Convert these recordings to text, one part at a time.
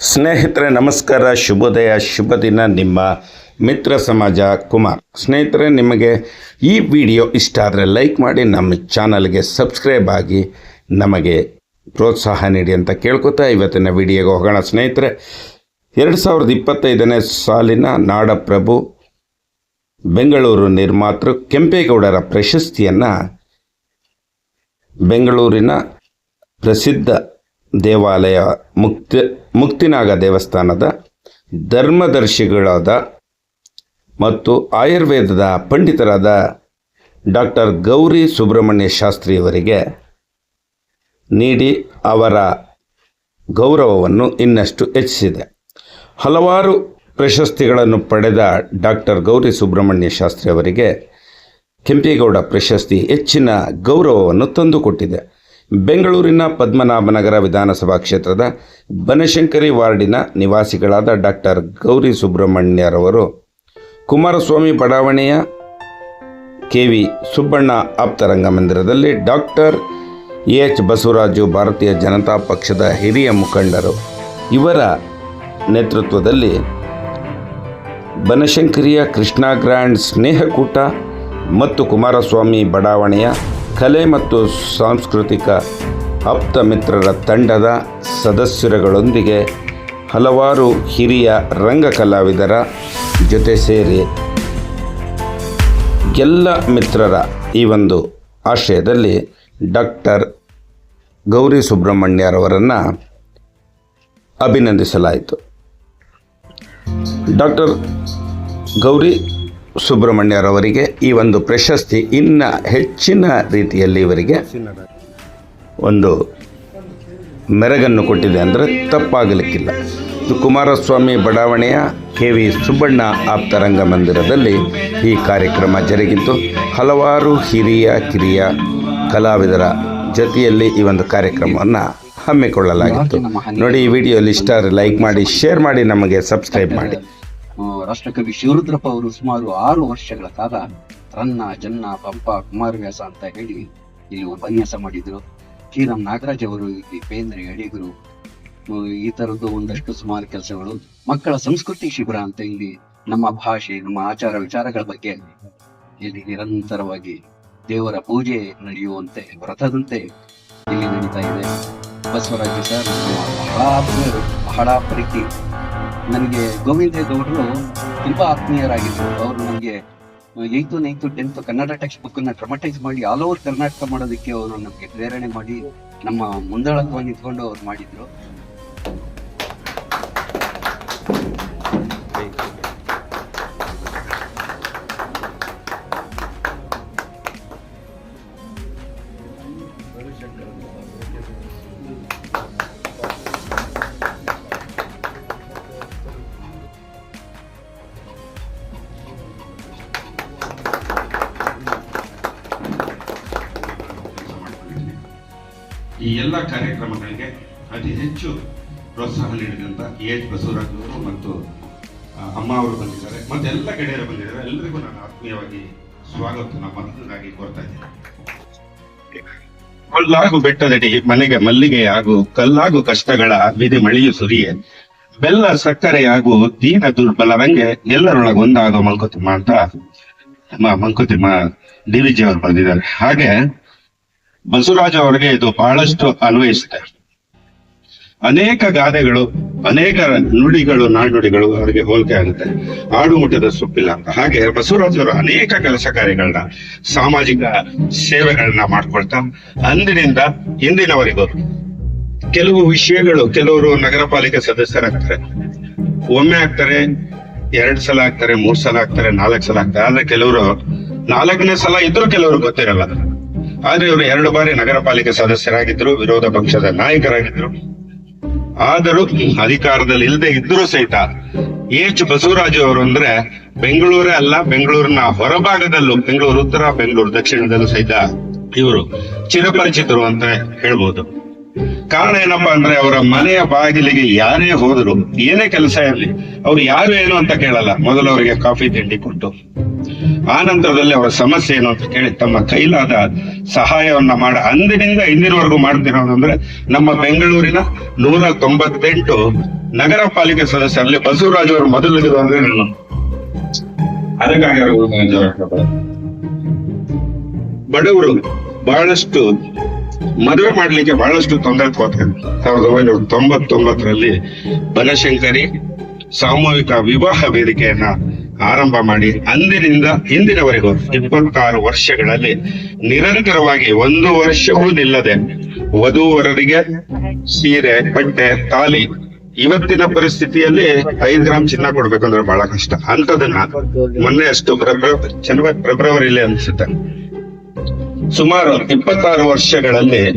ಸ್ನೇಹಿತರೆ, ನಮಸ್ಕಾರ. ಶುಭೋದಯ. ಶುಭ ದಿನ ನಿಮ್ಮ ಮಿತ್ರ ಸಮಾಜ ಕುಮಾರ್. ಸ್ನೇಹಿತರೆ, ನಿಮಗೆ ಈ ವಿಡಿಯೋ ಇಷ್ಟ ಆದರೆ ಲೈಕ್ ಮಾಡಿ, ನಮ್ಮ ಚಾನಲ್ಗೆ ಸಬ್ಸ್ಕ್ರೈಬ್ ಆಗಿ ನಮಗೆ ಪ್ರೋತ್ಸಾಹ ನೀಡಿ ಅಂತ ಕೇಳ್ಕೊತಾ ಇವತ್ತಿನ ವಿಡಿಯೋಗೆ ಹೋಗೋಣ. ಸ್ನೇಹಿತರೆ, ಎರಡು ಸಾವಿರದ ಇಪ್ಪತ್ತೈದನೇ ಸಾಲಿನ ನಾಡಪ್ರಭು ಬೆಂಗಳೂರು ನಿರ್ಮಾತೃ ಕೆಂಪೇಗೌಡರ ಪ್ರಶಸ್ತಿಯನ್ನು ಬೆಂಗಳೂರಿನ ಪ್ರಸಿದ್ಧ ದೇವಾಲಯ ಮುಕ್ತಿ ಮುಕ್ತಿನಾಗ ದೇವಸ್ಥಾನದ ಧರ್ಮದರ್ಶಿಗಳಾದ ಮತ್ತು ಆಯುರ್ವೇದದ ಪಂಡಿತರಾದ ಡಾಕ್ಟರ್ ಗೌರಿ ಸುಬ್ರಹ್ಮಣ್ಯ ಶಾಸ್ತ್ರಿಯವರಿಗೆ ನೀಡಿ ಅವರ ಗೌರವವನ್ನು ಇನ್ನಷ್ಟು ಹೆಚ್ಚಿಸಿದೆ. ಹಲವಾರು ಪ್ರಶಸ್ತಿಗಳನ್ನು ಪಡೆದ ಡಾಕ್ಟರ್ ಗೌರಿ ಸುಬ್ರಹ್ಮಣ್ಯ ಶಾಸ್ತ್ರಿ ಅವರಿಗೆ ಕೆಂಪೇಗೌಡ ಪ್ರಶಸ್ತಿ ಹೆಚ್ಚಿನ ಗೌರವವನ್ನು ತಂದುಕೊಟ್ಟಿದೆ. ಬೆಂಗಳೂರಿನ ಪದ್ಮನಾಭನಗರ ವಿಧಾನಸಭಾ ಕ್ಷೇತ್ರದ ಬನಶಂಕರಿ ವಾರ್ಡಿನ ನಿವಾಸಿಗಳಾದ ಡಾಕ್ಟರ್ ಗೌರಿ ಸುಬ್ರಹ್ಮಣ್ಯರವರು, ಕುಮಾರಸ್ವಾಮಿ ಬಡಾವಣೆಯ ಕೆ. ವಿ. ಸುಬ್ಬಣ್ಣ ಆಪ್ತರಂಗ ಮಂದಿರದಲ್ಲಿ ಡಾಕ್ಟರ್ ಎ ಎಚ್. ಬಸವರಾಜು, ಭಾರತೀಯ ಜನತಾ ಪಕ್ಷದ ಹಿರಿಯ ಮುಖಂಡರು. ಇವರ ನೇತೃತ್ವದಲ್ಲಿ ಬನಶಂಕರಿಯ ಕೃಷ್ಣ ಗ್ರ್ಯಾಂಡ್ ಸ್ನೇಹಕೂಟ ಮತ್ತು ಕುಮಾರಸ್ವಾಮಿ ಬಡಾವಣೆಯ ಕಲೆ ಮತ್ತು ಸಾಂಸ್ಕೃತಿಕ ಆಪ್ತ ಮಿತ್ರರ ತಂಡದ ಸದಸ್ಯರುಗಳೊಂದಿಗೆ ಹಲವಾರು ಹಿರಿಯ ರಂಗ ಕಲಾವಿದರ ಜೊತೆ ಸೇರಿ ಎಲ್ಲ ಮಿತ್ರರ ಈ ಒಂದು ಆಶಯದಲ್ಲಿ ಡಾಕ್ಟರ್ ಗೌರಿ ಸುಬ್ರಹ್ಮಣ್ಯರವರನ್ನು ಅಭಿನಂದಿಸಲಾಯಿತು. ಡಾಕ್ಟರ್ ಗೌರಿ ಸುಬ್ರಹ್ಮಣ್ಯರವರಿಗೆ ಈ ಒಂದು ಪ್ರಶಸ್ತಿ ಇನ್ನ ಹೆಚ್ಚಿನ ರೀತಿಯಲ್ಲಿ ಇವರಿಗೆ ಒಂದು ಮೆರಗನ್ನು ಕೊಟ್ಟಿದೆ ಅಂದರೆ ತಪ್ಪಾಗಲಿಕ್ಕಿಲ್ಲ. ಇದು ಕುಮಾರಸ್ವಾಮಿ ಬಡಾವಣೆಯ ಕೆ ವಿ ಸುಬ್ಬಣ್ಣ ಆಪ್ತರಂಗ ಮಂದಿರದಲ್ಲಿ ಈ ಕಾರ್ಯಕ್ರಮ ಜರುಗಿತು. ಹಲವಾರು ಹಿರಿಯ, ಕಿರಿಯ ಕಲಾವಿದರ ಜೊತೆಯಲ್ಲಿ ಈ ಒಂದು ಕಾರ್ಯಕ್ರಮವನ್ನು ಹಮ್ಮಿಕೊಳ್ಳಲಾಗಿತ್ತು. ನೋಡಿ, ಈ ವಿಡಿಯೋಲಿ ಇಷ್ಟ ಲೈಕ್ ಮಾಡಿ, ಶೇರ್ ಮಾಡಿ, ನಮಗೆ ಸಬ್ಸ್ಕ್ರೈಬ್ ಮಾಡಿ. ರಾಷ್ಟ್ರಕವಿ ಶಿವರುದ್ರಪ್ಪ ಅವರು ಸುಮಾರು ಆರು ವರ್ಷಗಳ ಕಾಲ ರನ್ನ ಜನ್ನ ಪಂಪ ಕುಮಾರವ್ಯಾಸ ಅಂತ ಹೇಳಿ ಇಲ್ಲಿ ಉಪನ್ಯಾಸ ಮಾಡಿದ್ರು. ಶ್ರೀರಾಮ್ ನಾಗರಾಜ್ ಅವರು ಬೇಂದ್ರೆ ಅಡಿಗರು ಈ ತರದ್ದು ಒಂದಷ್ಟು ಸುಮಾರು ಕೆಲಸಗಳು ಮಕ್ಕಳ ಸಂಸ್ಕೃತಿ ಶಿಬಿರ ಅಂತ ಇಲ್ಲಿ ನಮ್ಮ ಭಾಷೆ, ನಮ್ಮ ಆಚಾರ ವಿಚಾರಗಳ ಬಗ್ಗೆ ಇಲ್ಲಿ ನಿರಂತರವಾಗಿ ದೇವರ ಪೂಜೆ ನಡೆಯುವಂತೆ, ವ್ರತದಂತೆ ಇಲ್ಲಿ ನಡೀತಾ ಇದೆ. ಬಸವರಾಜ ಸರ್ ಬಹಳ ಪ್ರೀತಿ. ನನಗೆ ಗೋವಿಂದ ಗೌಡರು ತುಂಬಾ ಆತ್ಮೀಯರಾಗಿದ್ದರು. ಅವರು ನನಗೆ eighth ninth tenth Kannada text ಬುಕ್ನ ಟ್ರಮಟೈಸ್ ಮಾಡಿ ಆಲ್ ಓವರ್ ಕರ್ನಾಟಕ ಮಾಡೋದಕ್ಕೆ ಅವರು ನಮಗೆ ಪ್ರೇರಣೆ ಮಾಡಿ ನಮ್ಮ ಮುಂದಾಳತ್ವ ನಿಂತ್ಕೊಂಡು ಅವ್ರು ಮಾಡಿದ್ರು. Thank ಎಲ್ಲ ಕಾರ್ಯಕ್ರಮಗಳಿಗೆ ಅತಿ ಹೆಚ್ಚು ಪ್ರೋತ್ಸಾಹ ನೀಡಿದಂಥ ಎ ಎಚ್ ಬಸವರಾಜ್ ಅವರು ಮತ್ತು ಅಮ್ಮ ಅವರು ಬಂದಿದ್ದಾರೆ. ಮತ್ತೆ ಎಲ್ಲ ಗೆಳೆಯರು ಬಂದಿದ್ದಾರೆ. ಎಲ್ಲರಿಗೂ ನಾನು ಆತ್ಮೀಯವಾಗಿ ಸ್ವಾಗತನ ಮೊದಲನಾಗಿ ಕೋರ್ತಾ ಇದ್ದೇನೆ. ಕೊಲ್ಲಾಗು ಬೆಟ್ಟದಡಿ ಮನೆಗೆ ಮಲ್ಲಿಗೆ ಹಾಗೂ ಕಲ್ಲಾಗು ಕಷ್ಟಗಳ ವಿಧಿ ಮಳೆಯು ಸುರಿಯೇ. ಬೆಲ್ಲ ಸಕ್ಕರೆಯಾಗು ದೀನ ದುರ್ಬಲರಂಗೆ ಎಲ್ಲರೊಳಗ ಒಂದಾಗೋ ಮಂಕುತಿಮ್ಮ ಅಂತ ಮಂಕುತಿಮ್ಮ ಡಿ ವಿಜಿ ಅವರು ಬಂದಿದ್ದಾರೆ. ಹಾಗೆ ಬಸವರಾಜ ಅವರಿಗೆ ಇದು ಬಹಳಷ್ಟು ಅನ್ವಯಿಸಿದೆ. ಅನೇಕ ಗಾದೆಗಳು, ಅನೇಕ ನುಡಿಗಳು, ನಾಣ್ಣುಡಿಗಳು ಅವರಿಗೆ ಹೋಲಿಕೆ ಆಗುತ್ತೆ. ಆಡು ಮುಟ್ಟದ ಸೊಪ್ಪಿಲ್ಲ ಅಂತ. ಹಾಗೆ ಬಸವರಾಜವರು ಅನೇಕ ಕೆಲಸ ಕಾರ್ಯಗಳನ್ನ, ಸಾಮಾಜಿಕ ಸೇವೆಗಳನ್ನ ಮಾಡ್ಕೊಳ್ತಾ ಅಂದಿನಿಂದ ಇಂದಿನವರೆಗೂ ಕೆಲವು ವಿಷಯಗಳು, ಕೆಲವರು ನಗರ ಪಾಲಿಕೆ ಸದಸ್ಯರಾಗ್ತಾರೆ ಒಮ್ಮೆ ಆಗ್ತಾರೆ, ಎರಡ್ ಸಲ ಆಗ್ತಾರೆ, ಮೂರ್ ಸಲ ಆಗ್ತಾರೆ, ನಾಲ್ಕು ಸಲ ಆಗ್ತಾರೆ. ಆದ್ರೆ ಕೆಲವರು ನಾಲ್ಕನೇ ಸಲ ಇದ್ರೂ ಕೆಲವರು ಗೊತ್ತಿರಲ್ಲ. ಆದ್ರೆ ಇವರು ಎರಡು ಬಾರಿ ನಗರ ಪಾಲಿಕೆ ಸದಸ್ಯರಾಗಿದ್ರು ವಿರೋಧ ಪಕ್ಷದ ನಾಯಕರಾಗಿದ್ರು ಆದರೂ ಅಧಿಕಾರದಲ್ಲಿ ಇಲ್ಲದೆ ಇದ್ರೂ ಸಹಿತ ಎಚ್ ಬಸವರಾಜು ಅವರು ಅಂದ್ರೆ ಬೆಂಗಳೂರೇ ಅಲ್ಲ, ಬೆಂಗಳೂರಿನ ಹೊರಭಾಗದಲ್ಲೂ, ಬೆಂಗಳೂರು ಉತ್ತರ, ಬೆಂಗಳೂರು ದಕ್ಷಿಣದಲ್ಲೂ ಸಹಿತ ಇವರು ಚಿರಪರಿಚಿತರು ಅಂತ ಹೇಳ್ಬೋದು. ಕಾರಣ ಏನಪ್ಪಾ ಅಂದ್ರೆ ಅವರ ಮನೆಯ ಬಾಗಿಲಿಗೆ ಯಾರೇ ಹೋದ್ರು ಏನೇ ಕೆಲಸ ಇರಲಿ, ಅವ್ರು ಯಾರು ಏನು ಅಂತ ಕೇಳಲ್ಲ. ಮೊದಲು ಅವರಿಗೆ ಕಾಫಿ, ತಿಂಡಿ ಕೊಟ್ಟು. ಆ ನಂತರದಲ್ಲಿ ಅವರ ಸಮಸ್ಯೆ ಏನು ಅಂತ ಕೇಳಿ ತಮ್ಮ ಕೈಲಾದ ಸಹಾಯವನ್ನ ಮಾಡ. ಅಂದಿನಿಂದ ಇಂದಿನವರೆಗೂ ಮಾಡ್ತಿರೋದಂದ್ರೆ ನಮ್ಮ ಬೆಂಗಳೂರಿನ ನೂರ ತೊಂಬತ್ತೆಂಟು ನಗರ ಪಾಲಿಕೆ ಸದಸ್ಯರಲ್ಲಿ ಬಸವರಾಜ್ ಅವರು ಮೊದಲಿಗೆ ಅಂದ್ರೆ ನಾನು. ಅದಕ್ಕಾಗಿ. ಬಡವರು ಬಹಳಷ್ಟು ಮದುವೆ ಮಾಡ್ಲಿಕ್ಕೆ ಬಹಳಷ್ಟು ತೊಂದರೆ ತಗೋತಾರೆ ಸಾವಿರದ ಒಂಬೈನೂರ ತೊಂಬತ್ತೊಂಬತ್ತರಲ್ಲಿ ಬನಶಂಕರಿ ಸಾಮೂಹಿಕ ವಿವಾಹ ವೇದಿಕೆಯನ್ನ ಆರಂಭ ಮಾಡಿ ಅಂದಿನಿಂದ ಇಂದಿನವರೆಗೂ ಇಪ್ಪತ್ತಾರು ವರ್ಷಗಳಲ್ಲಿ ನಿರಂತರವಾಗಿ ಒಂದು ವರ್ಷವೂ ನಿಲ್ಲದೆ ವಧುವರರಿಗೆ ಸೀರೆ, ಬಟ್ಟೆ, ತಾಲಿ ಇವತ್ತಿನ ಪರಿಸ್ಥಿತಿಯಲ್ಲಿ ಐದು ಗ್ರಾಮ್ ಚಿನ್ನ ಕೊಡ್ಬೇಕಂದ್ರೆ ಬಹಳ ಕಷ್ಟ. ಅಂತದನ್ನ ಮೊನ್ನೆ ಅಷ್ಟು ಫೆಬ್ರವರಿ ಫೆಬ್ರವರಿಲಿ ಅನ್ಸುತ್ತೆ. ಸುಮಾರು ಇಪ್ಪತ್ತಾರು ವರ್ಷಗಳಲ್ಲಿ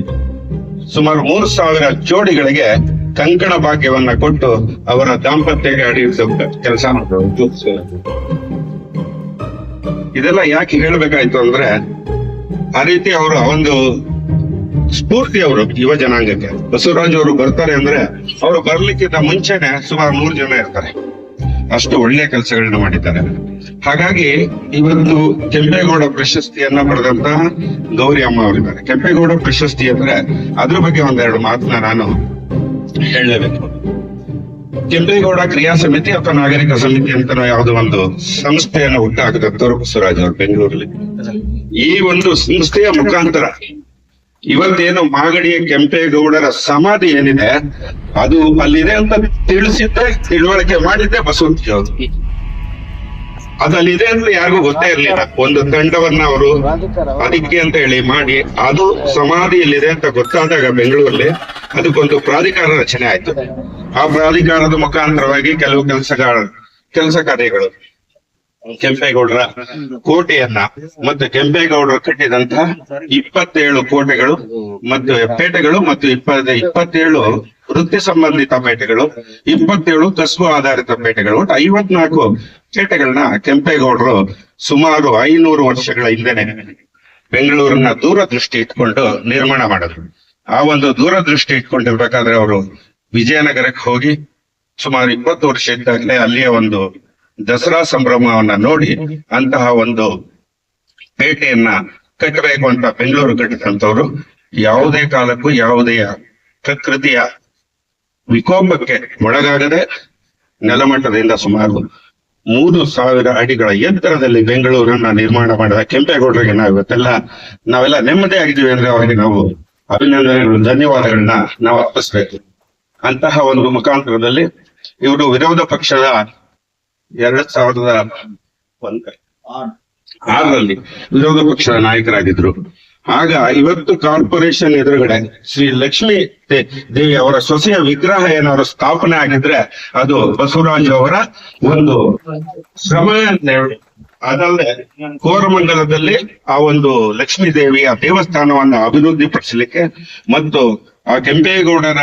ಸುಮಾರು ಮೂರು ಸಾವಿರ ಜೋಡಿಗಳಿಗೆ ಕಂಕಣ ಭಾಗ್ಯವನ್ನ ಕೊಟ್ಟು ಅವರ ದಾಂಪತ್ಯಕ್ಕೆ ಅಡಿಯಿಸೋ ಕೆಲಸ ಇದೆಲ್ಲ ಯಾಕೆ ಹೇಳಬೇಕಾಯ್ತು ಅಂದ್ರೆ ಆ ರೀತಿ ಅವರು ಒಂದು ಸ್ಫೂರ್ತಿ ಅವರು ಯುವ ಜನಾಂಗಕ್ಕೆ. ಬಸವರಾಜ್ ಅವರು ಬರ್ತಾರೆ ಅಂದ್ರೆ ಅವರು ಬರ್ಲಿಕ್ಕಿಂತ ಮುಂಚೆನೆ ಸುಮಾರು ಮೂರು ಜನ ಇರ್ತಾರೆ. ಅಷ್ಟು ಒಳ್ಳೆ ಕೆಲಸಗಳನ್ನ ಮಾಡಿದ್ದಾರೆ. ಹಾಗಾಗಿ ಇವತ್ತು ಕೆಂಪೇಗೌಡ ಪ್ರಶಸ್ತಿಯನ್ನ ಪಡೆದಂತಹ ಗೌರಿ ಅಮ್ಮ ಅವರಿದ್ದಾರೆ. ಕೆಂಪೇಗೌಡ ಪ್ರಶಸ್ತಿ ಅಂದ್ರೆ ಅದ್ರ ಬಗ್ಗೆ ಒಂದೆರಡು ಮಾತನ್ನ ನಾನು ಹೇಳಲೇಬೇಕು. ಕೆಂಪೇಗೌಡ ಕ್ರಿಯಾ ಸಮಿತಿ ಅಥವಾ ನಾಗರಿಕ ಸಮಿತಿ ಅಂತ ಯಾವುದೋ ಒಂದು ಸಂಸ್ಥೆಯನ್ನು ಹುಟ್ಟಾಕಿದಂತವ್ರು ಬಸವರಾಜ್ ಅವರು ಬೆಂಗಳೂರಲ್ಲಿ. ಈ ಒಂದು ಸಂಸ್ಥೆಯ ಮುಖಾಂತರ ಇವತ್ತೇನು ಮಾಗಡಿಯ ಕೆಂಪೇಗೌಡರ ಸಮಾಧಿ ಏನಿದೆ, ಅದು ಅಲ್ಲಿದೆ ಅಂತ ತಿಳಿಸಿದ್ದೆ, ತಿಳುವಳಿಕೆ ಮಾಡಿದ್ದೆ ಬಸವಂತಿ ಅವರು. ಅದು ಅಲ್ಲಿದೆ ಅಂತ ಯಾರಿಗೂ ಗೊತ್ತೇ ಇರ್ಲಿಲ್ಲ. ಒಂದು ತಂಡವನ್ನ ಅವರು ಅದಕ್ಕೆ ಅಂತ ಹೇಳಿ ಮಾಡಿ, ಅದು ಸಮಾಧಿಯಲ್ಲಿದೆ ಅಂತ ಗೊತ್ತಾದಾಗ ಬೆಂಗಳೂರಲ್ಲಿ ಅದಕ್ಕೊಂದು ಪ್ರಾಧಿಕಾರ ರಚನೆ ಆಯ್ತು. ಆ ಪ್ರಾಧಿಕಾರದ ಮುಖಾಂತರವಾಗಿ ಕೆಲವು ಕೆಲಸಗಾರ, ಕೆಲಸ ಕಾರ್ಯಗಳು ಕೆಂಪೇಗೌಡರ ಕೋಟೆಯನ್ನ ಮತ್ತು ಕೆಂಪೇಗೌಡರು ಕಟ್ಟಿದಂತಹ ಇಪ್ಪತ್ತೇಳು ಕೋಟೆಗಳು ಮತ್ತು ಪೇಟೆಗಳು ಮತ್ತು ಇಪ್ಪತ್ತ, ಇಪ್ಪತ್ತೇಳು ವೃತ್ತಿ ಸಂಬಂಧಿತ ಪೇಟೆಗಳು, ಇಪ್ಪತ್ತೇಳು ಕಸುಬು ಆಧಾರಿತ ಪೇಟೆಗಳು, ಒಟ್ಟು ಐವತ್ನಾಲ್ಕು ಪೇಟೆಗಳನ್ನ ಕೆಂಪೇಗೌಡರು ಸುಮಾರು ಐನೂರು ವರ್ಷಗಳ ಹಿಂದೆನೆ ಬೆಂಗಳೂರನ್ನ ದೂರದೃಷ್ಟಿ ಇಟ್ಕೊಂಡು ನಿರ್ಮಾಣ ಮಾಡಿದ್ರು. ಆ ಒಂದು ದೂರದೃಷ್ಟಿ ಇಟ್ಕೊಂಡಿರ್ಬೇಕಾದ್ರೆ ಅವರು ವಿಜಯನಗರಕ್ಕೆ ಹೋಗಿ ಸುಮಾರು ಇಪ್ಪತ್ತು ವರ್ಷ ಇದ್ದಾಗಲೇ ಅಲ್ಲಿಯ ಒಂದು ದಸರಾ ಸಂಭ್ರಮವನ್ನ ನೋಡಿ ಅಂತಹ ಒಂದು ಪೇಟೆಯನ್ನ ಕಟ್ಟಬೇಕು ಅಂತ ಬೆಂಗಳೂರು ಕಟ್ಟಿದಂಥವ್ರು, ಯಾವುದೇ ಕಾಲಕ್ಕೂ ಯಾವುದೇ ಪ್ರಕೃತಿಯ ವಿಕೋಪಕ್ಕೆ ಒಳಗಾಗದೆ ನೆಲಮಟ್ಟದಿಂದ ಸುಮಾರು ಮೂರು ಸಾವಿರ ಅಡಿಗಳ ಎತ್ತರದಲ್ಲಿ ಬೆಂಗಳೂರನ್ನ ನಿರ್ಮಾಣ ಮಾಡಿದ ಕೆಂಪೇಗೌಡರಿಗೆ ನಾವು ಇವತ್ತೆಲ್ಲ ನಾವೆಲ್ಲ ನೆಮ್ಮದಿ ಆಗಿದ್ದೀವಿ ಅಂದ್ರೆ ಅವರಿಗೆ ನಾವು ಅಭಿನಂದನೆಗಳು, ಧನ್ಯವಾದಗಳನ್ನ ನಾವು ಅರ್ಪಿಸ್ಬೇಕು. ಅಂತಹ ಒಂದು ಮುಖಾಂತರದಲ್ಲಿ ಇವರು ವಿರೋಧ ಪಕ್ಷದ ಎರಡ್ ಸಾವಿರದ ಆರರಲ್ಲಿ ವಿರೋಧ ಪಕ್ಷದ ನಾಯಕರಾಗಿದ್ರು. ಆಗ ಇವತ್ತು ಕಾರ್ಪೊರೇಷನ್ ಎದುರುಗಡೆ ಶ್ರೀ ಲಕ್ಷ್ಮಿ ದೇವಿ ಅವರ ಸೊಸೆಯ ವಿಗ್ರಹ ಏನಾದ್ರು ಸ್ಥಾಪನೆ ಆಗಿದ್ರೆ ಅದು ಬಸವರಾಜ್ ಅವರ ಒಂದು ಶ್ರಮ ಅದಲ್ಲದೆ ಕೋರಮಂಗಲದಲ್ಲಿ ಆ ಒಂದು ಲಕ್ಷ್ಮೀ ದೇವಿಯ ದೇವಸ್ಥಾನವನ್ನು ಅಭಿವೃದ್ಧಿ ಪಡಿಸಲಿಕ್ಕೆ ಮತ್ತು ಆ ಕೆಂಪೇಗೌಡರ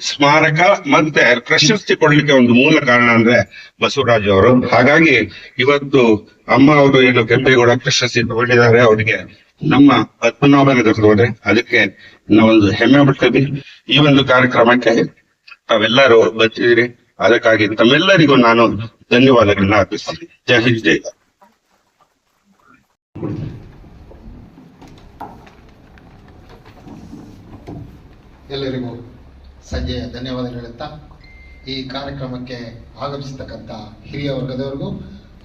ಸ್ಮಾರಕ ಮತ್ತೆ ಪ್ರಶಸ್ತಿ ಕೊಡ್ಲಿಕ್ಕೆ ಒಂದು ಮೂಲ ಕಾರಣ ಅಂದ್ರೆ ಬಸವರಾಜ್ ಅವರು. ಹಾಗಾಗಿ ಇವತ್ತು ಅಮ್ಮ ಅವರು ಏನು ಕೆಂಪೇಗೌಡ ಪ್ರಶಸ್ತಿ ತಗೊಂಡಿದ್ದಾರೆ, ಅವರಿಗೆ ನಮ್ಮ ಪದ್ಮನಾಭನಗರದವರೇ ಅದಕ್ಕೆ ನಾವೊಂದು ಹೆಮ್ಮೆ ಪಡ್ತೀವಿ. ಈ ಒಂದು ಕಾರ್ಯಕ್ರಮಕ್ಕೆ ತಾವೆಲ್ಲರೂ ಬರ್ತಿದ್ದೀರಿ. ಅದಕ್ಕಾಗಿ ತಮ್ಮೆಲ್ಲರಿಗೂ ನಾನು ಧನ್ಯವಾದಗಳನ್ನ ಅರ್ಪಿಸ್ತೀನಿ. ಜೈ ಹಿಂದ್, ಜೈ. ಎಲ್ಲರಿಗೂ ಸಂಜೆಯ ಧನ್ಯವಾದಗಳು ಹೇಳುತ್ತಾ, ಈ ಕಾರ್ಯಕ್ರಮಕ್ಕೆ ಆಗಮಿಸತಕ್ಕಂಥ ಹಿರಿಯ ವರ್ಗದವರಿಗೂ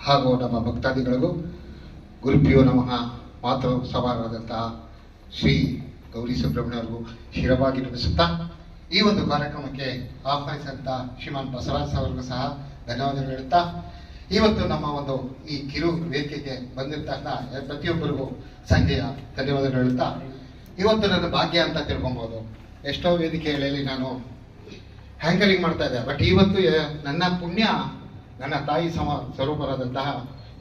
ಹಾಗೂ ನಮ್ಮ ಭಕ್ತಾದಿಗಳಿಗೂ ಗುರುಪಿಯೋ ನಮಃ. ಮಾತೃ ಸಭಾರಾದಂತಹ ಶ್ರೀ ಗೌರಿ ಸುಬ್ರಹ್ಮಣ್ಯವರಿಗೂ ಶಿರವಾಗಿ ನಮಿಸುತ್ತಾ ಈ ಒಂದು ಕಾರ್ಯಕ್ರಮಕ್ಕೆ ಆಹ್ವಾನಿಸಿದಂಥ ಶ್ರೀಮಾನ್ ಬಸವರಾಜ್ ಅವರಿಗೂ ಸಹ ಧನ್ಯವಾದಗಳು ಹೇಳುತ್ತಾ, ಇವತ್ತು ನಮ್ಮ ಒಂದು ಈ ಕಿರು ವೇದಿಕೆಗೆ ಬಂದಿರ್ತಕ್ಕಂಥ ಪ್ರತಿಯೊಬ್ಬರಿಗೂ ಸಂಜೆಯ ಧನ್ಯವಾದಗಳು ಹೇಳುತ್ತಾ, ಇವತ್ತು ನನ್ನ ಭಾಗ್ಯ ಅಂತ ತಿಳ್ಕೊಬೋದು. ಎಷ್ಟೋ ವೇದಿಕೆ ವೇದಿಕೆಗಳಲ್ಲಿ ನಾನು ಹ್ಯಾಂಕರಿಂಗ್ ಮಾಡ್ತಾ ಇದ್ದೆ. ಬಟ್ ಇವತ್ತು ನನ್ನ ಪುಣ್ಯ, ನನ್ನ ತಾಯಿ ಸಮ, ಸ್ವರೂಪರಾದಂತಹ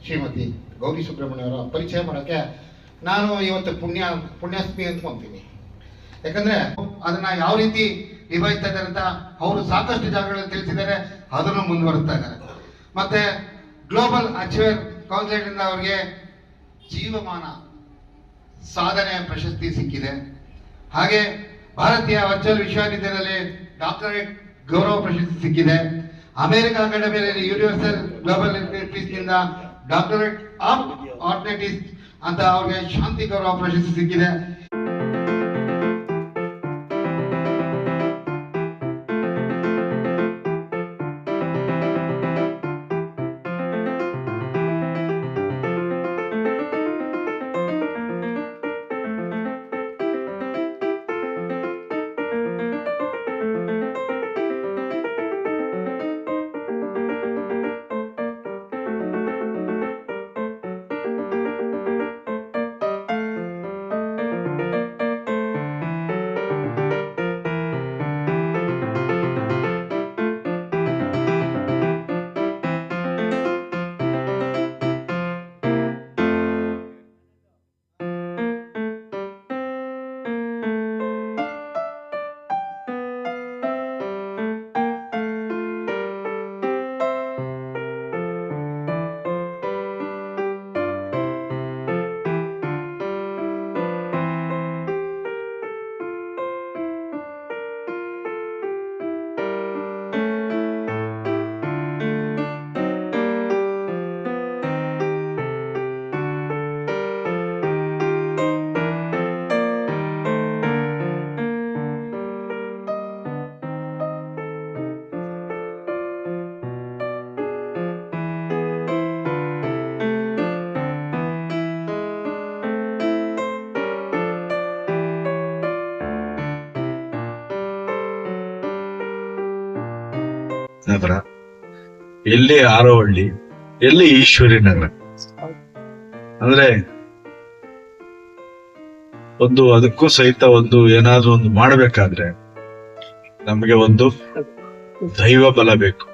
ಶ್ರೀಮತಿ ಗೌರಿ ಸುಬ್ರಹ್ಮಣ್ಯ ಅವರ ಪರಿಚಯ ಮಾಡೋಕ್ಕೆ ನಾನು ಇವತ್ತು ಪುಣ್ಯ, ಪುಣ್ಯಾಸ್ಮಿ ಅಂದ್ಕೊಂತೀನಿ. ಯಾಕಂದ್ರೆ ಅದನ್ನ ಯಾವ ರೀತಿ ನಿಭಾಯಿಸ್ತಾ ಇದ್ದಾರೆ ಅಂತ ಅವರು ಸಾಕಷ್ಟು ಜಾಗಗಳಲ್ಲಿ ತಿಳಿಸಿದ್ದಾರೆ, ಅದನ್ನು ಮುಂದುವರಿಸ್ತಾ ಇದ್ದಾರೆ. ಮತ್ತೆ ಗ್ಲೋಬಲ್ ಅಚೀವರ್ ಕೌನ್ಸಿಲ್ ಇಂದ ಅವರಿಗೆ ಜೀವಮಾನ, ಸಾಧನೆ, ಪ್ರಶಸ್ತಿ ಸಿಕ್ಕಿದೆ. ಹಾಗೆ ಭಾರತೀಯ ವರ್ಚುವಲ್ ವಿಶ್ವವಿದ್ಯಾಲಯದಲ್ಲಿ ಡಾಕ್ಟರೇಟ್ ಗೌರವ ಪ್ರಶಸ್ತಿ ಸಿಕ್ಕಿದೆ. ಅಮೆರಿಕ ಅಕಾಡೆಮಿಯಲ್ಲಿ ಯೂನಿವರ್ಸಲ್ ಗ್ಲೋಬಲ್ನಿಂದ ಡಾಕ್ಟರೇಟ್ ಆಫ್ ಆರ್ಟಿಸ್ಟ್ ಅಂತ ಅವ್ರಿಗೆ ಶಾಂತಿ ಗೌರವ ಪ್ರಶಸ್ತಿ ಸಿಕ್ಕಿದೆ. ನಗರ, ಎಲ್ಲಿ ಆರೋಹಳ್ಳಿ ಎಲ್ಲಿ ಈಶ್ವರಿ ನಗರ. ಅಂದ್ರೆ ಒಂದು ಅದಕ್ಕೂ ಸಹಿತ ಒಂದು ಏನಾದ್ರೂ ಒಂದು ಮಾಡಬೇಕಾದ್ರೆ ನಮಗೆ ಒಂದು ದೈವ ಬಲ ಬೇಕು.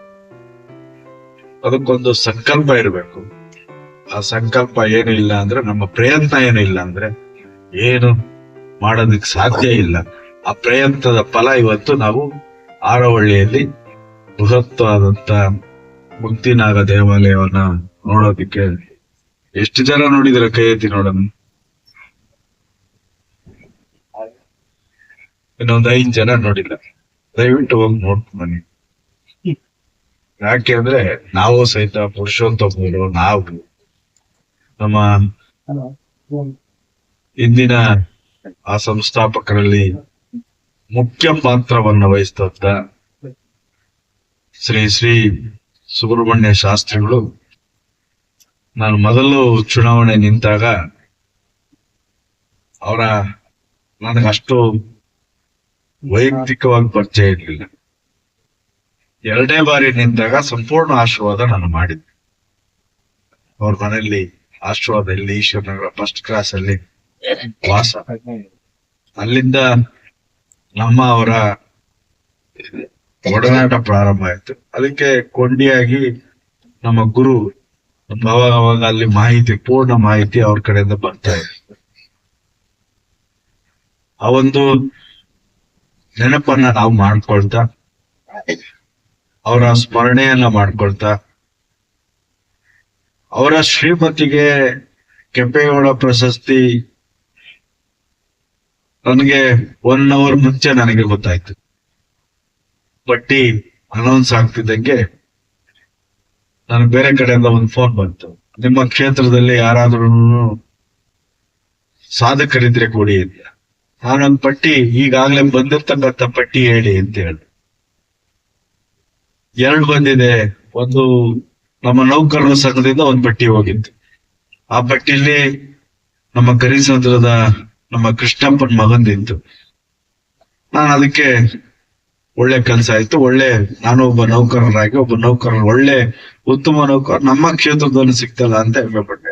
ಅದಕ್ಕೊಂದು ಸಂಕಲ್ಪ ಇರಬೇಕು. ಆ ಸಂಕಲ್ಪ ಏನಿಲ್ಲ ಅಂದ್ರೆ, ನಮ್ಮ ಪ್ರಯತ್ನ ಏನಿಲ್ಲ ಅಂದ್ರೆ, ಏನು ಮಾಡೋದಕ್ಕೆ ಸಾಧ್ಯ ಇಲ್ಲ. ಆ ಪ್ರಯತ್ನದ ಫಲ ಇವತ್ತು ನಾವು ಆರವಳ್ಳಿಯಲ್ಲಿ ಬೃಹತ್ವಾದಂತ ಮುಕ್ತಿನಾಗ ದೇವಾಲಯವನ್ನ ನೋಡೋದಿಕ್ಕೆ ಎಷ್ಟು ಜನ ನೋಡಿದ್ರ ಕೈ ಎತ್ತಿ ನೋಡೋಣ? ಇನ್ನೊಂದ್ ಐದ್ ಜನ ನೋಡಿಲ್ಲ. ದಯವಿಟ್ಟು ಹೋಗಿ ನೋಡ್ತೀನಿ ಬನ್ನಿ ಯಾಕೆ ಅಂದ್ರೆ ನಾವು ಸಹಿತ ಪುರುಷೋತ್ತಮರು ನಾವು ನಮ್ಮ ಇಂದಿನ ಆ ಸಂಸ್ಥಾಪಕರಲ್ಲಿ ಮುಖ್ಯ ಪಾತ್ರವನ್ನು ವಹಿಸಿದಂತ ಶ್ರೀ ಶ್ರೀ ಸುಬ್ರಹ್ಮಣ್ಯ ಶಾಸ್ತ್ರಿಗಳು, ನಾನು ಮೊದಲು ಚುನಾವಣೆ ನಿಂತಾಗ ಅವರ ನನಗಷ್ಟು ವೈಯಕ್ತಿಕವಾಗಿ ಪರಿಚಯ ಇರಲಿಲ್ಲ. ಎರಡನೇ ಬಾರಿ ನಿಂತಾಗ ಸಂಪೂರ್ಣ ಆಶೀರ್ವಾದ ನಾನು ಮಾಡಿದ್ದೆ. ಅವ್ರ ಮನೆಯಲ್ಲಿ ಆಶೀರ್ವಾದ ಇಲ್ಲಿ ಈಶ್ವರನಗರ ಫಸ್ಟ್ ಕ್ಲಾಸ್ ಅಲ್ಲಿ ವಾಸ. ಅಲ್ಲಿಂದ ನಮ್ಮ ಅವರ ಒಡನಾಟ ಪ್ರಾರಂಭ ಆಯ್ತು. ಅದಕ್ಕೆ ಕೊಂಡಿಯಾಗಿ ನಮ್ಮ ಗುರು ಅವಾಗ ಅವಾಗ ಅಲ್ಲಿ ಮಾಹಿತಿ, ಪೂರ್ಣ ಮಾಹಿತಿ ಅವ್ರ ಕಡೆಯಿಂದ ಬರ್ತಾ ಇದೆ. ಆ ಒಂದು ನೆನಪನ್ನ ನಾವು ಮಾಡ್ಕೊಳ್ತಾ, ಅವರ ಸ್ಮರಣೆಯನ್ನ ಮಾಡ್ಕೊಳ್ತಾ, ಅವರ ಶ್ರೀಮತಿಗೆ ಕೆಂಪೇಗೌಡ ಪ್ರಶಸ್ತಿ, ನನಗೆ ಒನ್ ಅವರ್ ಮುಂಚೆ ನನಗೆ ಗೊತ್ತಾಯ್ತು. ಪಟ್ಟಿ ಅನೌನ್ಸ್ ಆಗ್ತಿದ್ದಂಗೆ ನನಗೆ ಬೇರೆ ಕಡೆಯಿಂದ ಒಂದು ಫೋನ್ ಬಂತು. ನಿಮ್ಮ ಕ್ಷೇತ್ರದಲ್ಲಿ ಯಾರಾದ್ರೂ ಸಾಧಕರಿದ್ರೆ ಕೊಡಿ ಅಂತ ನಾನೊಂದು ಪಟ್ಟಿ ಈಗಾಗಲೇ ಬಂದಿರ್ತಕ್ಕಂಥ ಪಟ್ಟಿ ಹೇಳಿ ಅಂತ ಹೇಳಿ ಎರಡು ಬಂದಿದೆ. ಒಂದು ನಮ್ಮ ನೌಕರರ ಸಂಘದಿಂದ ಒಂದು ಪಟ್ಟಿ ಹೋಗಿತ್ತು. ಆ ಪಟ್ಟಿಲಿ ನಮ್ಮ ಕರಿಸಂದ್ರದ ನಮ್ಮ ಕೃಷ್ಣಪ್ಪನ ಮಗಂದಿತ್ತು. ನಾನು ಅದಕ್ಕೆ ಒಳ್ಳೆ ಕೆಲಸ ಆಯ್ತು, ಒಳ್ಳೆ ನಾನು ಒಬ್ಬ ನೌಕರರಾಗಿ ಒಬ್ಬ ನೌಕರ ಒಳ್ಳೆ ಉತ್ತಮ ನೌಕರ, ನಮ್ಮ ಕ್ಷೇತ್ರದಲ್ಲಿ ಸಿಗ್ತಲ್ಲ ಅಂತ ಹೆಮ್ಮೆಪಟ್ಟೆ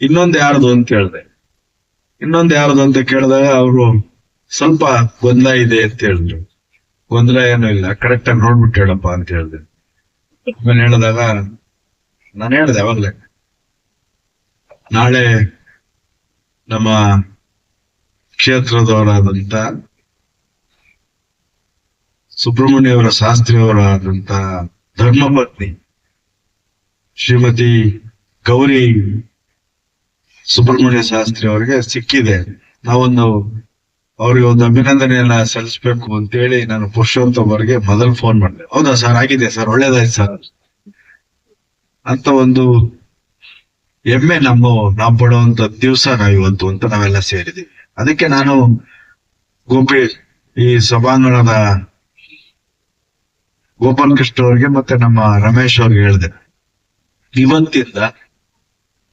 ಇನ್ನೊಂದು ಯಾರ್ದು ಅಂತ ಹೇಳ್ದೆ ಇನ್ನೊಂದು ಯಾರ್ದು ಅಂತ ಕೇಳಿದಾಗ ಅವರು ಸ್ವಲ್ಪ ಗೊಂದಲ ಇದೆ ಅಂತ ಹೇಳಿದ್ರು. ಗೊಂದಲ ಏನೂ ಇಲ್ಲ ಕರೆಕ್ಟ್ ಆಗಿ ನೋಡ್ಬಿಟ್ಟು ಹೇಳಪ್ಪ ಅಂತ ಹೇಳಿದೆ. ಆಮೇಲೆ ಹೇಳಿದಾಗ, ನಾನು ಹೇಳಿದೆ ಅವಾಗಲೇ. ನಾಳೆ ನಮ್ಮ ಕ್ಷೇತ್ರದವರಾದಂತ ಸುಬ್ರಹ್ಮಣ್ಯವರ ಶಾಸ್ತ್ರಿಯವರಾದಂತ ಧರ್ಮಪತ್ನಿ ಶ್ರೀಮತಿ ಗೌರಿ ಸುಬ್ರಹ್ಮಣ್ಯ ಶಾಸ್ತ್ರಿ ಅವರಿಗೆ ಸಿಕ್ಕಿದೆ. ನಾವೊಂದು ಅವ್ರಿಗೆ ಒಂದು ಅಭಿನಂದನೆಯನ್ನ ಸಲ್ಲಿಸ್ಬೇಕು ಅಂತೇಳಿ ನಾನು ಪುರುಷೋತ್ತಮ್ ಅವರಿಗೆ ಮೊದಲು ಫೋನ್ ಮಾಡಿದೆ. ಹೌದಾ ಸರ್? ಆಗಿದೆ ಸರ್. ಒಳ್ಳೇದಾಯ್ತು ಸರ್. ಅಂತ ಒಂದು ಹೆಮ್ಮೆ ನಮ್ಮ, ನಾವು ಪಡುವಂತ ದಿವಸ ನಾವ್ ಇವತ್ತು ಅಂತ ನಾವೆಲ್ಲ ಸೇರಿದೀವಿ ಅದಕ್ಕೆ ನಾನು ಗೋಪಿ ಈ ಸಭಾಂಗಣದ ಗೋಪಾಲ್ ಕೃಷ್ಣ ಅವ್ರಿಗೆ ಮತ್ತೆ ನಮ್ಮ ರಮೇಶ್ ಅವ್ರಿಗೆ ಹೇಳಿದೆ. ಇವತ್ತಿಂದ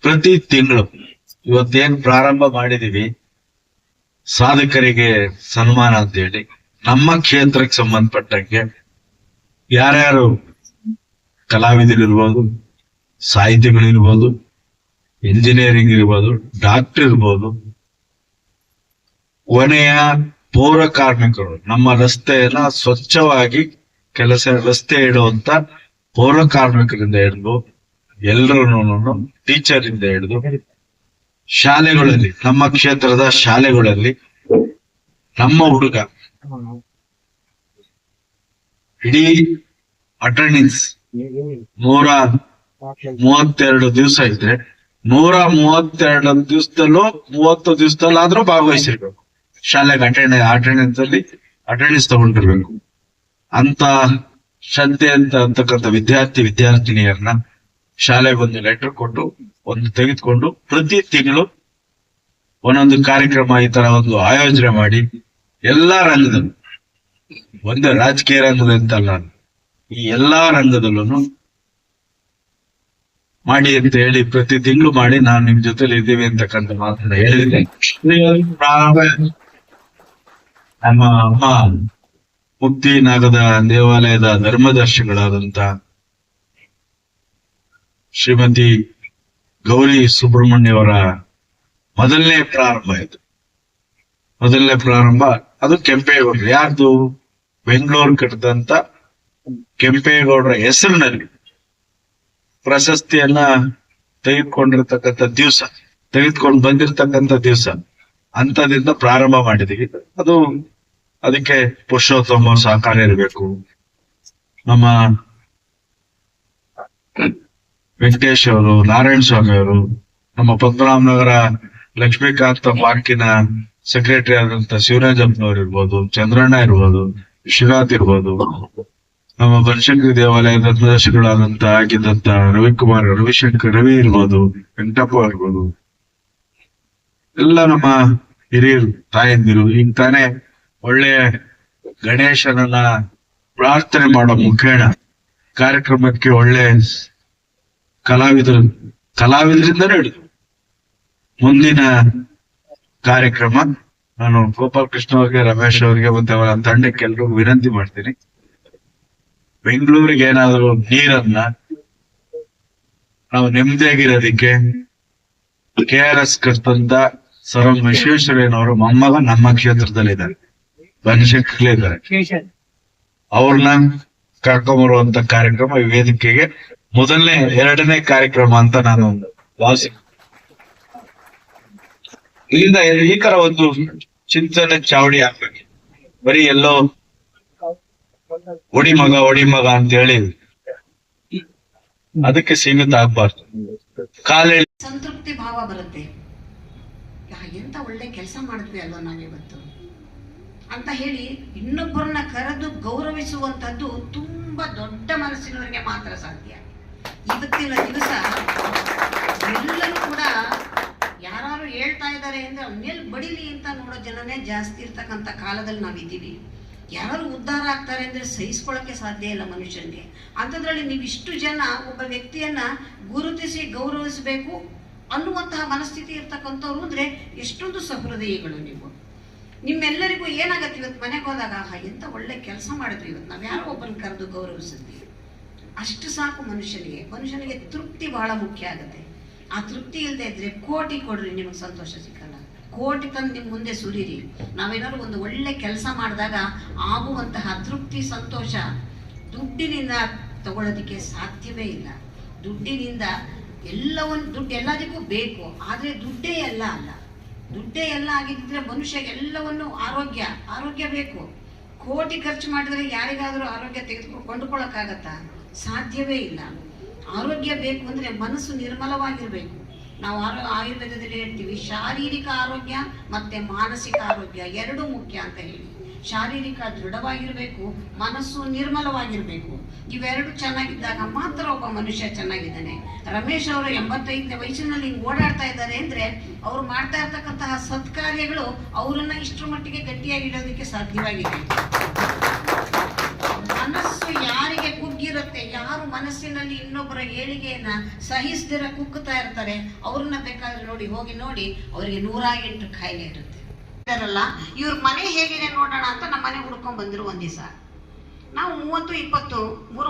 ಪ್ರತಿ ತಿಂಗಳು ಇವತ್ತೇನ್ ಪ್ರಾರಂಭ ಮಾಡಿದೀವಿ, ಸಾಧಕರಿಗೆ ಸನ್ಮಾನ ಅಂತ ಹೇಳಿ ನಮ್ಮ ಕ್ಷೇತ್ರಕ್ಕೆ ಸಂಬಂಧಪಟ್ಟಂಗೆ ಯಾರ್ಯಾರು ಕಲಾವಿದರಿರ್ಬೋದು, ಸಾಹಿತಿಗಳಿರ್ಬೋದು ಇಂಜಿನಿಯರಿಂಗ್ ಇರ್ಬೋದು ಡಾಕ್ಟರ್ ಇರ್ಬೋದು, ಕೊನೆಯ ಪೌರ ಕಾರ್ಮಿಕರು, ನಮ್ಮ ರಸ್ತೆಯನ್ನ ಸ್ವಚ್ಛವಾಗಿ ಕೆಲಸ ರಸ್ತೆ ಇಡುವಂತ ಪೌರ ಕಾರ್ಮಿಕರಿಂದ ಹಿಡಿದು ಎಲ್ಲರೂ ಟೀಚರ್ ಇಂದ ಹಿಡಿದು ಶಾಲೆಗಳಲ್ಲಿ, ನಮ್ಮ ಕ್ಷೇತ್ರದ ಶಾಲೆಗಳಲ್ಲಿ ನಮ್ಮ ಹುಡುಗ ಇಡೀ ಅಟೆಂಡೆನ್ಸ್ ನೂರ ಮೂವತ್ತೆರಡು ದಿವಸ ಇದ್ರೆ ನೂರ ಮೂವತ್ತೆರಡು ದಿವಸದಲ್ಲೂ ಮೂವತ್ತು ದಿವಸದಲ್ಲಾದ್ರೂ ಭಾಗವಹಿಸಿರ್ಬೇಕು. ಶಾಲೆಗೆ ಅಟೆಂಡ್ ಅಟೆಂಡೆನ್ಸ್ ಅಲ್ಲಿ ಅಟೆಂಡೆನ್ಸ್ ತಗೊಂಡಿರ್ಬೇಕು. ಅಂತ ಶ್ರದ್ಧೆ ಅಂತ ಅಂತಕ್ಕಂಥ ವಿದ್ಯಾರ್ಥಿ ವಿದ್ಯಾರ್ಥಿನಿಯರನ್ನ ಶಾಲೆಗೆ ಒಂದು ಲೆಟರ್ ಕೊಟ್ಟು ಒಂದು ತೆಗೆದುಕೊಂಡು ಪ್ರತಿ ತಿಂಗಳು ಒಂದೊಂದು ಕಾರ್ಯಕ್ರಮ ಈ ತರ ಒಂದು ಆಯೋಜನೆ ಮಾಡಿ ಎಲ್ಲಾ ರಂಗದಲ್ಲೂ ಒಂದು ರಾಜಕೀಯ ರಂಗದಂತಲ್ಲ ಈ ಎಲ್ಲಾ ರಂಗದಲ್ಲೂ ಮಾಡಿ ಅಂತ ಹೇಳಿ ಪ್ರತಿ ತಿಂಗಳು ಮಾಡಿ ನಾನು ನಿಮ್ ಜೊತೆಲಿ ಇದ್ದೀವಿ ಅಂತಕ್ಕಂಥ ಮಾತನ್ನ ಪ್ರಾರಂಭ ನಮ್ಮ ಅಮ್ಮ ಮುಕ್ತಿನಾಗದ ದೇವಾಲಯದ ಧರ್ಮದರ್ಶಿಗಳಾದಂತ ಶ್ರೀಮತಿ ಗೌರಿ ಸುಬ್ರಹ್ಮಣ್ಯವರ ಮೊದಲನೇ ಪ್ರಾರಂಭ ಇದು. ಮೊದಲನೇ ಪ್ರಾರಂಭ, ಅದು ಕೆಂಪೇಗೌಡರು. ಯಾರ್ದು? ಬೆಂಗಳೂರು ಕಟ್ಟಿದಂತ ಕೆಂಪೇಗೌಡರ ಹೆಸರಿನಲ್ಲಿ ಪ್ರಶಸ್ತಿಯನ್ನ ತೆಗೆದುಕೊಂಡಿರ್ತಕ್ಕಂಥ ದಿವಸ, ತೆಗೆದುಕೊಂಡು ಬಂದಿರತಕ್ಕಂಥ ದಿವಸ ಅಂತದಿಂದ ಪ್ರಾರಂಭ ಮಾಡಿದೀವಿ. ಅದು ಅದಕ್ಕೆ ಪುರುಷೋತ್ತಮ ಸಹಕಾರ ಇರಬೇಕು ನಮ್ಮ ವೆಂಕಟೇಶ್ ಅವರು ನಾರಾಯಣ ಸ್ವಾಮಿ ಅವರು ನಮ್ಮ ಪದ್ಮನಾಭನಗರ ಲಕ್ಷ್ಮೀಕಾಂತ ಪಾರ್ಕಿನ ಸೆಕ್ರೆಟರಿ ಆದಂತ ಶಿವರಾಜಪ್ಪನವ್ರು ಇರ್ಬೋದು ಚಂದ್ರಣ್ಣ ಇರ್ಬೋದು ವಿಶ್ವನಾಥ್ ಇರ್ಬೋದು ನಮ್ಮ ಬನಶಂಕರಿ ದೇವಾಲಯದ ಧರ್ಮದರ್ಶಿಗಳಾದಂತ ಆಗಿದ್ದಂತ ರವಿಕುಮಾರ್ ರವಿಶಂಕರ್ ರವಿ ಇರ್ಬೋದು ವೆಂಕಟಪ್ಪ ಇರ್ಬೋದು ಎಲ್ಲ ನಮ್ಮ ಹಿರಿಯರು ತಾಯಂದಿರು ಈಗ ತಾನೇ ಒಳ್ಳೆ ಗಣೇಶನನ್ನ ಪ್ರಾರ್ಥನೆ ಮಾಡೋ ಮುಖೇಣ ಕಾರ್ಯಕ್ರಮಕ್ಕೆ ಒಳ್ಳೆ ಕಲಾವಿದರು ಕಲಾವಿದರಿಂದ ಹಿಡಿದು ಮುಂದಿನ ಕಾರ್ಯಕ್ರಮ ನಾನು ಗೋಪಾಲ್ ಕೃಷ್ಣ ಅವ್ರಿಗೆ, ರಮೇಶ್ ಅವ್ರಿಗೆ, ಮತ್ತೆ ಅವರ ತಂಡಕ್ಕೆ ಎಲ್ರಿಗೂ ವಿನಂತಿ ಮಾಡ್ತೀನಿ. ಬೆಂಗಳೂರಿಗೆ ಏನಾದ್ರು ನೀರನ್ನ ನಾವು ನೆಮ್ಮದಿಯಾಗಿರೋದಿಕ್ಕೆ ಕೆ ಆರ್ ಎಸ್ ಕರ್ತಂತ ಸರ್ ವಿಶ್ವೇಶ್ವರಯ್ಯನವರು ಮೊಮ್ಮಗ ನಮ್ಮ ಕ್ಷೇತ್ರದಲ್ಲಿದ್ದಾರೆ. ಇದ್ದಾರೆ. ಅವ್ರನ್ನ ಕರ್ಕೊಂಬರುವಂತ ಕಾರ್ಯಕ್ರಮ ಈ ವೇದಿಕೆಗೆ ಮೊದಲನೇ ಎರಡನೇ ಕಾರ್ಯಕ್ರಮ ಅಂತ ನಾನು ಭಾವಿಸಿ ಇಲ್ಲಿಂದ ಈ ತರ ಒಂದು ಚಿಂತನೆ ಚಾವಡಿ ಆಗ್ಬೇಕು. ಬರೀ ಎಲ್ಲೋ ಒಡಿ ಮಗ ಒಡಿ ಮಗ ಅಂತ ಹೇಳಿ ಅದಕ್ಕೆ ಸೀಮಿತ ಆಗ್ಬಾರ್ದು. ಕಾಲ ಸಂತೃಪ್ತಿ ಭಾವ ಬರುತ್ತೆ. ಯಾ, ಎಂತ ಒಳ್ಳೆ ಕೆಲಸ ಮಾಡಿದ್ವಿ ಅಲ್ವಾ ನಾವಿವತ್ತು? ಅಂತ ಹೇಳಿ ಇನ್ನೊಬ್ಬರನ್ನ ಕರೆದು ಗೌರವಿಸುವಂತದ್ದು ತುಂಬಾ ದೊಡ್ಡ ಮನಸ್ಸಿನವರಿಗೆ ಮಾತ್ರ ಸಾಧ್ಯ. ಇವತ್ತಿನ ದಿವಸ ಎಲ್ಲರೂ ಕೂಡ ಯಾರು ಹೇಳ್ತಾ ಇದ್ದಾರೆ ಅಂದ್ರೆ ಮೇಲೆ ಬಡಿಲಿ ಅಂತ ನೋಡೋ ಜನನೇ ಜಾಸ್ತಿ ಇರ್ತಕ್ಕಂಥ ಕಾಲದಲ್ಲಿ ನಾವಿದ್ದೀವಿ. ಯಾರು ಉದ್ಧಾರ ಆಗ್ತಾರೆ ಅಂದ್ರೆ ಸಹಿಸ್ಕೊಳ್ಳೋಕೆ ಸಾಧ್ಯ ಇಲ್ಲ ಮನುಷ್ಯನಿಗೆ. ಅಂಥದ್ರಲ್ಲಿ ನೀವು ಇಷ್ಟು ಜನ ಒಬ್ಬ ವ್ಯಕ್ತಿಯನ್ನ ಗುರುತಿಸಿ ಗೌರವಿಸಬೇಕು ಅನ್ನುವಂತಹ ಮನಸ್ಥಿತಿ ಇರ್ತಕ್ಕಂಥವ್ರು ಅಂದ್ರೆ ಎಷ್ಟೊಂದು ಸಹೃದಯಿಗಳು ನೀವು. ನಿಮ್ಮೆಲ್ಲರಿಗೂ ಏನಾಗತ್ತೆ ಇವತ್ತು ಮನೆಗೆ ಹೋದಾಗ ಎಂತ ಒಳ್ಳೆ ಕೆಲಸ ಮಾಡಿದ್ರು ಇವತ್ತು. ನಾವು ಯಾರೋ ಕರೆದು ಗೌರವಿಸಿದ್ವಿ. ಅಷ್ಟು ಸಾಕು ಮನುಷ್ಯನಿಗೆ. ಮನುಷ್ಯನಿಗೆ ತೃಪ್ತಿ ಬಹಳ ಮುಖ್ಯ ಆಗುತ್ತೆ. ಆ ತೃಪ್ತಿ ಇಲ್ಲದೆ ಇದ್ರೆ ಕೋಟಿ ಕೊಡ್ರಿ, ನಿಮಗೆ ಸಂತೋಷ ಸಿಕ್ಕಲ್ಲ. ಕೋಟಿ ತಂದು ನಿಮ್ಮ ಮುಂದೆ ಸುರಿರಿ. ನಾವೇನಾದ್ರು ಒಂದು ಒಳ್ಳೆ ಕೆಲಸ ಮಾಡಿದಾಗ ಆಗುವಂತಹ ತೃಪ್ತಿ, ಸಂತೋಷ ದುಡ್ಡಿನಿಂದ ತಗೊಳ್ಳೋದಕ್ಕೆ ಸಾಧ್ಯವೇ ಇಲ್ಲ. ದುಡ್ಡಿನಿಂದ ಎಲ್ಲವನ್ನು ದುಡ್ಡು ಎಲ್ಲದಕ್ಕೂ ಬೇಕು. ಆದರೆ ದುಡ್ಡೇ ಎಲ್ಲ ಅಲ್ಲ. ದುಡ್ಡೇ ಎಲ್ಲ ಆಗಿದ್ದರೆ ಮನುಷ್ಯ ಎಲ್ಲವನ್ನು ಆರೋಗ್ಯ ಆರೋಗ್ಯ ಬೇಕು. ಕೋಟಿ ಖರ್ಚು ಮಾಡಿದರೆ ಯಾರಿಗಾದರೂ ಆರೋಗ್ಯ ತೆಗೆದುಕೊಂಡು ಕೊಂಡುಕೊಳ್ಳೋಕ್ಕಾಗತ್ತಾ? ಸಾಧ್ಯವೇ ಇಲ್ಲ. ಆರೋಗ್ಯ ಬೇಕು ಅಂದರೆ ಮನಸ್ಸು ನಿರ್ಮಲವಾಗಿರಬೇಕು. ನಾವು ಆರೋ- ಆಯುರ್ವೇದದಲ್ಲಿ ಹೇಳ್ತೀವಿ, ಶಾರೀರಿಕ ಆರೋಗ್ಯ ಮತ್ತು ಮಾನಸಿಕ ಆರೋಗ್ಯ ಎರಡೂ ಮುಖ್ಯ ಅಂತ ಹೇಳಿ. ಶಾರೀರಿಕ ದೃಢವಾಗಿರಬೇಕು, ಮನಸ್ಸು ನಿರ್ಮಲವಾಗಿರಬೇಕು. ಇವೆರಡು ಚೆನ್ನಾಗಿದ್ದಾಗ ಮಾತ್ರ ಒಬ್ಬ ಮನುಷ್ಯ ಚೆನ್ನಾಗಿದ್ದಾನೆ. ರಮೇಶ್ ಅವರು ಎಂಬತ್ತೈದನೇ ವಯಸ್ಸಿನಲ್ಲಿ ಹಿಂಗ್ ಓಡಾಡ್ತಾ ಇದ್ದಾರೆ ಅಂದ್ರೆ ಅವ್ರು ಮಾಡ್ತಾ ಇರ್ತಕ್ಕಂತಹ ಸತ್ಕಾರ್ಯಗಳು ಅವರನ್ನ ಇಷ್ಟರ ಮಟ್ಟಿಗೆ ಗಟ್ಟಿಯಾಗಿ ಇಡೋದಕ್ಕೆ ಸಾಧ್ಯವಾಗಿದೆ. ಮನಸ್ಸು ಯಾರಿಗೆ ಕುಗ್ಗಿರುತ್ತೆ, ಯಾರು ಮನಸ್ಸಿನಲ್ಲಿ ಇನ್ನೊಬ್ಬರ ಏಳಿಗೆಯನ್ನ ಸಹಿಸ್ದಿರ ಕುಕ್ಕುತ್ತಾ ಇರ್ತಾರೆ, ಅವ್ರನ್ನ ಬೇಕಾದ್ರೆ ನೋಡಿ, ಹೋಗಿ ನೋಡಿ, ಅವರಿಗೆ ನೂರ ಎಂಟು ಕಾಯಿಲೆ ಇರುತ್ತೆ. ಇದಾರಲ್ಲ ಇವ್ರ ಮನೆ ಹೇಗಿದೆ ನೋಡೋಣ ಅಂತ ನಮ್ಮ ಮನೆ ಹುಡ್ಕೊಂಡ್ ಬಂದ್ರು ಒಂದ್ ದಿವಸ ನಾವು ಮೂವತ್ತು, ಇಪ್ಪತ್ತು, ಮೂರು